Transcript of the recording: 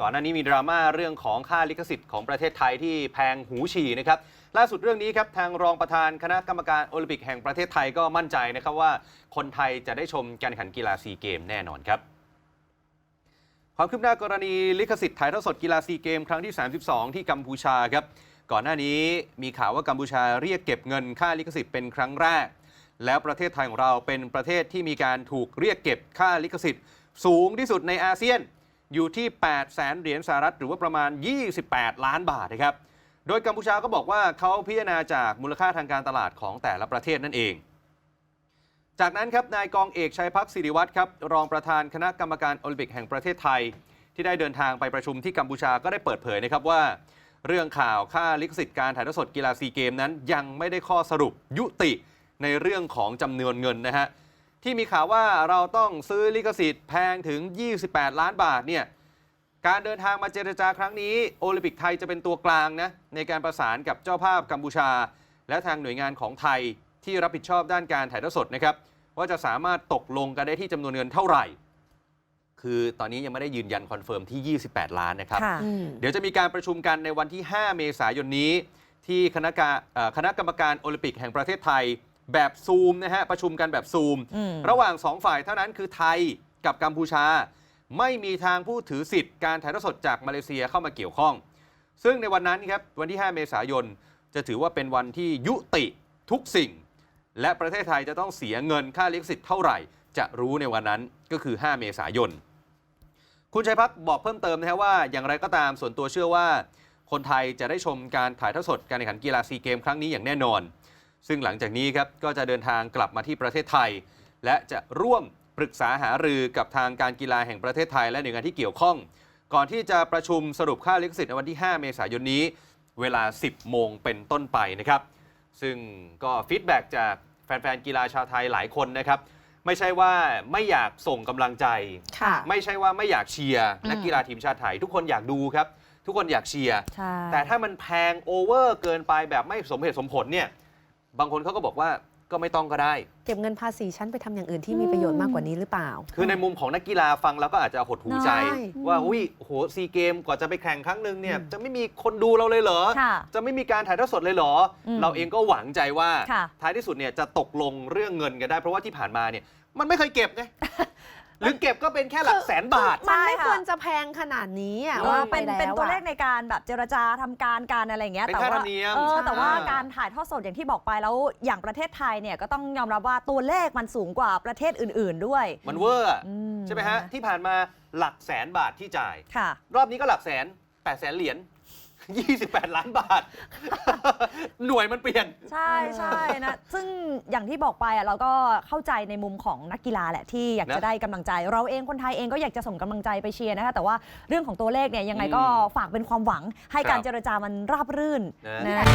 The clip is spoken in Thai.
ก่อนหน้านี้มีดราม่าเรื่องของค่าลิขสิทธิ์ของประเทศไทยที่แพงหูฉี่นะครับ ล่าสุดเรื่องนี้ครับ ทางรองประธานคณะกรรมการโอลิมปิกแห่งประเทศไทยก็มั่นใจนะครับว่าคนไทยจะได้ชมการแข่งขันกีฬาซีเกมแน่นอนครับความคืบหน้ากรณีลิขสิทธิ์ถ่ายทอดสดกีฬาซีเกมครั้งที่ 32 ที่กัมพูชาครับ ก่อนหน้านี้มีข่าวว่ากัมพูชาเรียกเก็บเงินค่าลิขสิทธิ์เป็นครั้งแรก แล้วประเทศไทยของเราเป็นประเทศที่มีการถูกเรียกเก็บค่าลิขสิทธิ์ สูงที่สุดในอาเซียน อยู่ที่8แสนเหรียญสหรัฐหรือว่าประมาณ 28 ล้านบาทนะครับ โดยกัมพูชาก็บอกว่าเขาพิจารณาจากมูลค่าทางการตลาดของแต่ละประเทศนั่นเอง จากนั้นครับนายกองเอกชัยพักศิริวัตรครับรองประธานคณะกรรมการโอลิมปิกแห่งประเทศไทย ที่ได้เดินทางไปประชุมที่กัมพูชาก็ได้เปิดเผยนะครับว่า เรื่องข่าวค่าลิขสิทธิ์การถ่ายทอดสดกีฬาซีเกมนั้น ยังไม่ได้ข้อสรุปยุติในเรื่องของจำนวนเงินนะฮะ ที่มีข่าวว่าเราต้องซื้อลิขสิทธิ์แพงถึง 28 ล้านบาทเนี่ยการเดินทางมาเจรจาครั้งนี้โอลิมปิกไทยจะเป็นตัวกลางนะในการประสานกับเจ้าภาพกัมพูชา และทางหน่วยงานของไทยที่รับผิดชอบด้านการถ่ายทอดสดนะครับว่าจะสามารถตกลงกันได้ที่จำนวนเงินเท่าไหร่ คือตอนนี้ยังไม่ได้ยืนยันคอนเฟิร์มที่ 28 ล้านนะครับ ค่ะอืมเดี๋ยวจะมีการประชุมกันในวันที่ 5 เมษายนนี้ ที่คณะกาเอ่อคณะกรรมการโอลิมปิกแห่งประเทศไทย แบบซูมนะฮะประชุมกันแบบซูมอืมระหว่าง 2 ฝ่ายเท่านั้นคือไทยกับกัมพูชา ไม่มีทางผู้ถือสิทธิ์การถ่ายทอดสดจากมาเลเซียเข้ามาเกี่ยวข้อง ซึ่งในวันนั้นครับวันที่ 5 เมษายน จะถือว่าเป็นวันที่ยุติทุกสิ่ง และประเทศไทยจะต้องเสียเงินค่าลิขสิทธิ์เท่าไหร่ จะรู้ในวันนั้นก็คือ 5 เมษายน คุณชัยพัฒน์บอกเพิ่มเติมนะฮะว่า อย่างไรก็ตามส่วนตัวเชื่อว่า คนไทยจะได้ชมการถ่ายทอดสดการแข่งขันกีฬาซีเกมครั้งนี้อย่างแน่นอน ซึ่งหลังจากนี้ครับก็จะเดินทางกลับมาที่ประเทศไทย และจะร่วมปรึกษาหารือกับทางการกีฬาแห่งประเทศไทย และหน่วยงานที่เกี่ยวข้อง ก่อนที่จะประชุมสรุปค่าลิขสิทธิ์ในวันที่ 5 เมษายนนี้ เวลา 10 โมงเป็นต้นไปนะครับ ซึ่งก็ฟีดแบ็กจากแฟนๆกีฬาชาวไทยหลายคนนะครับ ไม่ใช่ว่าไม่อยากส่งกำลังใจค่ะไม่ใช่ว่าไม่อยากเชียร์นักกีฬาทีมชาติไทย ทุกคนอยากดูครับ ทุกคนอยากเชียร์ใช่แต่ถ้ามันแพงโอเวอร์เกินไปแบบไม่สมเหตุสมผลเนี่ย บางคนเขาก็บอกว่าก็ไม่ต้องก็ได้ เก็บเงินภาษีฉันไปทำอย่างอื่นที่มีประโยชน์มากกว่านี้หรือเปล่า คือในมุมของนักกีฬาฟังแล้วก็อาจจะหดหูใจ ใช่ ว่าอุ้ยโหซีเกมกว่าจะไปแข่งครั้งหนึ่งเนี่ย อืม จะไม่มีคนดูเราเลยเหรอ ค่ะ จะไม่มีการถ่ายทอดสดเลยเหรออมเราเองก็หวังใจว่า ค่ะ ท้ายที่สุดเนี่ยจะตกลงเรื่องเงินกันได้ เพราะว่าที่ผ่านมาเนี่ยมันไม่เคยเก็บไง หรือเก็บก็เป็นแค่หลักแสนบาท มันไม่ใช่ค่ะควรจะแพงขนาดนี้อะเอว่าอไปเป็นแล้วเป็นตัวอะเลขในการแบบเจรจาทำการการอะไรอย่างเงี้ยเป็นแต่ค่าธรว่ารมเนียมเออแต่ว่าใช่การถ่ายทอดสดอย่างที่บอกไปแล้วอย่างประเทศไทยเนี่ยก็ต้องยอมรับว่าตัวเลขมันสูงกว่าประเทศอื่น ๆด้วย มันเวอร์อะอืใช่ไหมฮะที่ผ่านมาหลักแสนบาทที่จ่ายค่ะรอบนี้ก็หลักแสน8แสนเหรียญ 28 ล้านบาท หน่วยมันเปลี่ยน ใช่ใช่นะซึ่งอย่างที่บอกไปอะเราก็เข้าใจในมุมของนักกีฬาแหละที่อยากนะจะได้กำลังใจ เราเองคนไทยเองก็อยากจะส่งกำลังใจไปเชียร์นะคะแต่ว่าเรื่องของตัวเลขเนี่ยยังไงก็อืมฝากเป็นความหวัง ให้ครับการเจรจามันราบรื่นนะ นะ